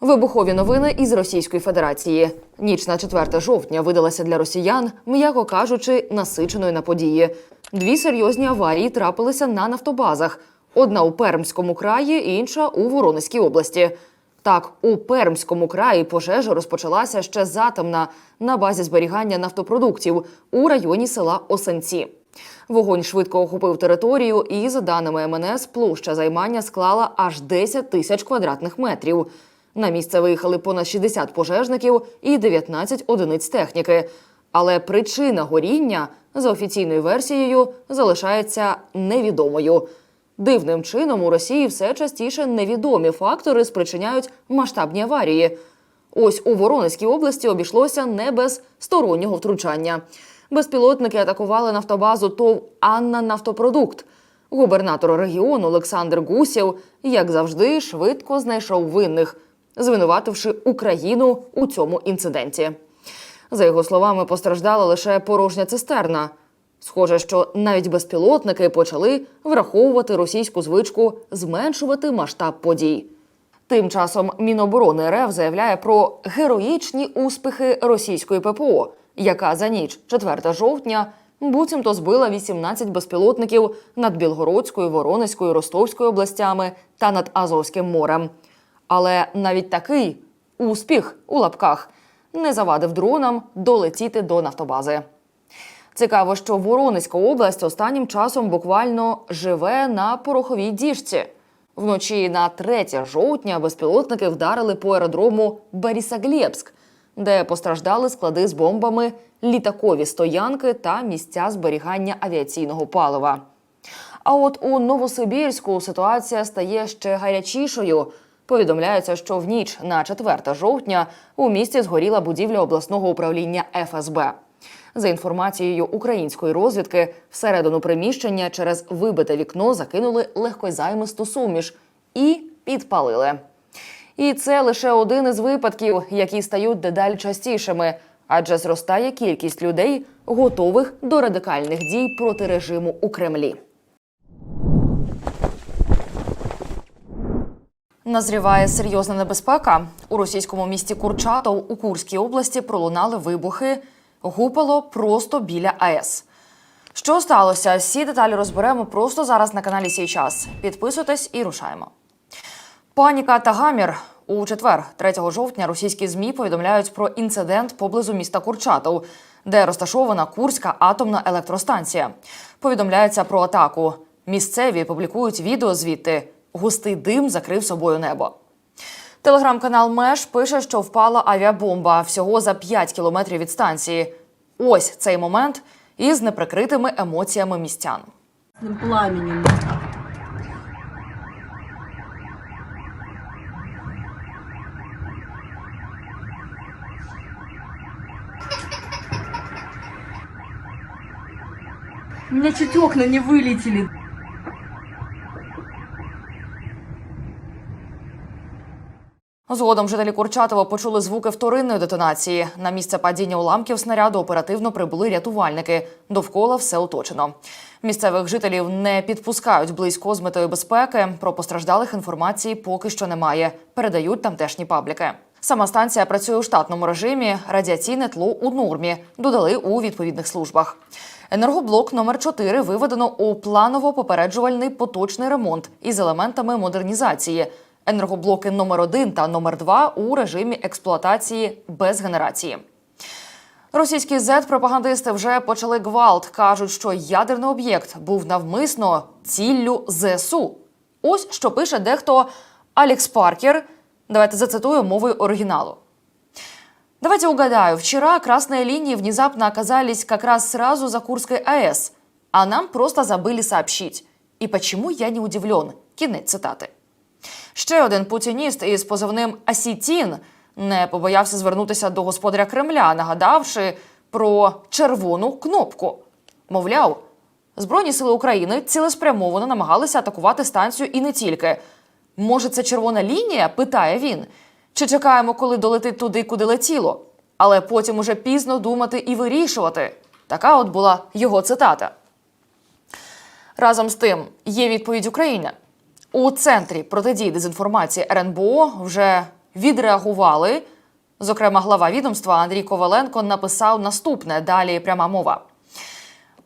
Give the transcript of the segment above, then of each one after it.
Вибухові новини із Російської Федерації. Ніч на 4 жовтня видалася для росіян, м'яко кажучи, насиченою на події. Дві серйозні аварії трапилися на нафтобазах: одна у Пермському краї, інша у Воронезькій області. Так, у Пермському краї пожежа розпочалася ще затемна на базі зберігання нафтопродуктів у районі села Осенці. Вогонь швидко охопив територію, і, за даними МНС, площа займання склала аж 10 тисяч квадратних метрів. На місце виїхали понад 60 пожежників і 19 одиниць техніки. Але причина горіння за офіційною версією залишається невідомою. Дивним чином у Росії все частіше невідомі фактори спричиняють масштабні аварії. Ось у Воронезькій області обійшлося не без стороннього втручання. Безпілотники атакували нафтобазу ТОВ Анна Нафтопродукт. Губернатор регіону Олександр Гусєв, як завжди, швидко знайшов винних, звинувативши Україну у цьому інциденті. За його словами, постраждала лише порожня цистерна. Схоже, що навіть безпілотники почали враховувати російську звичку зменшувати масштаб подій. Тим часом Міноборони РФ заявляє про героїчні успіхи російської ППО, яка за ніч 4 жовтня буцімто збила 18 безпілотників над Білгородською, Воронезькою, Ростовською областями та над Азовським морем. Але навіть такий успіх у лапках не завадив дронам долетіти до нафтобази. Цікаво, що Воронезька область останнім часом буквально живе на пороховій діжці. Вночі на 3 жовтня безпілотники вдарили по аеродрому Борисоглебськ, де постраждали склади з бомбами, літакові стоянки та місця зберігання авіаційного палива. А от у Новосибірську ситуація стає ще гарячішою. Повідомляється, що в ніч на 4 жовтня у місті згоріла будівля обласного управління ФСБ. За інформацією української розвідки, всередину приміщення через вибите вікно закинули легкозаймисту суміш і підпалили. І це лише один із випадків, які стають дедалі частішими, адже зростає кількість людей, готових до радикальних дій проти режиму у Кремлі. Назріває серйозна небезпека. У російському місті Курчатов у Курській області пролунали вибухи. Гупало просто біля АЕС. Що сталося? Всі деталі розберемо просто зараз на каналі Сій час. Підписуйтесь і рушаємо. Паніка та гамір. У четвер, 3 жовтня, російські змі повідомляють про інцидент поблизу міста Курчатов, де розташована Курська атомна електростанція. Повідомляється про атаку. Місцеві публікують відео звідти. Густий дим закрив собою небо. Телеграм-канал Меш пише, що впала авіабомба всього за 5 кілометрів від станції. Ось цей момент із неприкритими емоціями містян. пламенем. У меня чуть окна не вылетели. Згодом жителі Курчатова почули звуки вторинної детонації. На місце падіння уламків снаряду оперативно прибули рятувальники. Довкола все оточено. Місцевих жителів не підпускають близько з метою безпеки. Про постраждалих інформації поки що немає. Передають тамтешні пабліки. Сама станція працює у штатному режимі. Радіаційне тло у нормі. Додали у відповідних службах. Енергоблок номер 4 виведено у планово-попереджувальний поточний ремонт із елементами модернізації Енергоблоки номер 1 та номер 2 у режимі експлуатації без генерації. Російські зет-пропагандисти вже почали гвалт. кажуть, що ядерний об'єкт був навмисно ціллю ЗСУ. Ось що пише дехто Алекс Паркер. Давайте зацитую мовою оригіналу. Давайте угадаю. Вчера красные линии внезапно оказались как раз сразу за Курской АЭС, а нам просто забыли сообщить. И почему я не удивлен? Кінець цитати. Ще один путініст із позивним Асітін не побоявся звернутися до господаря Кремля, нагадавши про червону кнопку. Мовляв, Збройні сили України цілеспрямовано намагалися атакувати станцію і не тільки. Може, це червона лінія? питає він. Чи чекаємо, коли долетить туди, куди летіло? Але потім уже пізно думати і вирішувати. Така от була його цитата. Разом з тим є відповідь України. У центрі протидії дезінформації РНБО вже відреагували. Зокрема, глава відомства Андрій Коваленко написав наступне. Далі пряма мова.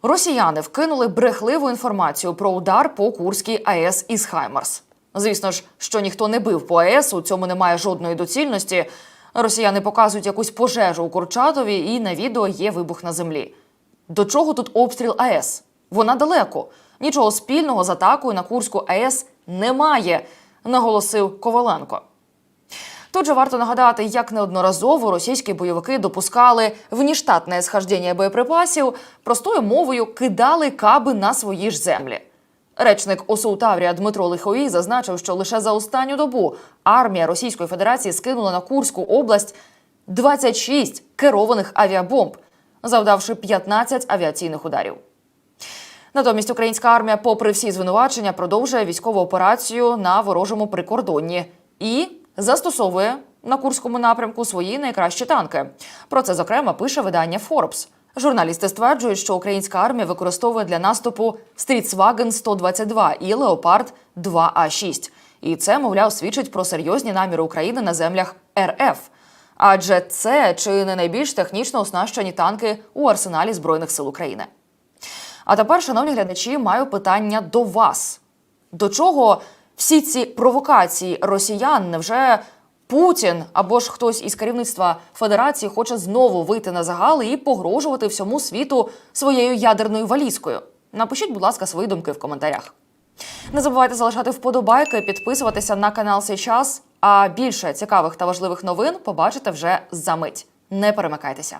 Росіяни вкинули брехливу інформацію про удар по Курській АЕС із Хаймарс. Звісно ж, що ніхто не бив по АЕС, у цьому немає жодної доцільності. Росіяни показують якусь пожежу у Курчатові, і на відео є вибух на землі. До чого тут обстріл АЕС? Вона далеко. Нічого спільного з атакою на Курську АЕС немає, наголосив Коваленко. Тут же варто нагадати, як неодноразово російські бойовики допускали внештатне схождення боєприпасів, простою мовою кидали каби на свої ж землі. Речник ОСУ Таврія Дмитро Лиховій зазначив, що лише за останню добу армія Російської Федерації скинула на Курську область 26 керованих авіабомб, завдавши 15 авіаційних ударів. Натомість українська армія, попри всі звинувачення, продовжує військову операцію на ворожому прикордонні і застосовує на курському напрямку свої найкращі танки. Про це зокрема пише видання Forbes. Журналісти стверджують, що українська армія використовує для наступу Стрітсваген 122 і Леопард 2 а 6 І це, мовляв, свідчить про серйозні наміри України на землях РФ. Адже це чи не найбільш технічно оснащені танки у арсеналі збройних сил України. А тепер, шановні глядачі, маю питання до вас. До чого всі ці провокації росіян? Невже Путін або ж хтось із керівництва Федерації хоче знову вийти на загали і погрожувати всьому світу своєю ядерною валізкою? Напишіть, будь ласка, свої думки в коментарях. Не забувайте залишати вподобайки, підписуватися на канал «Сей час. А більше цікавих та важливих новин побачите вже за мить. Не перемикайтеся.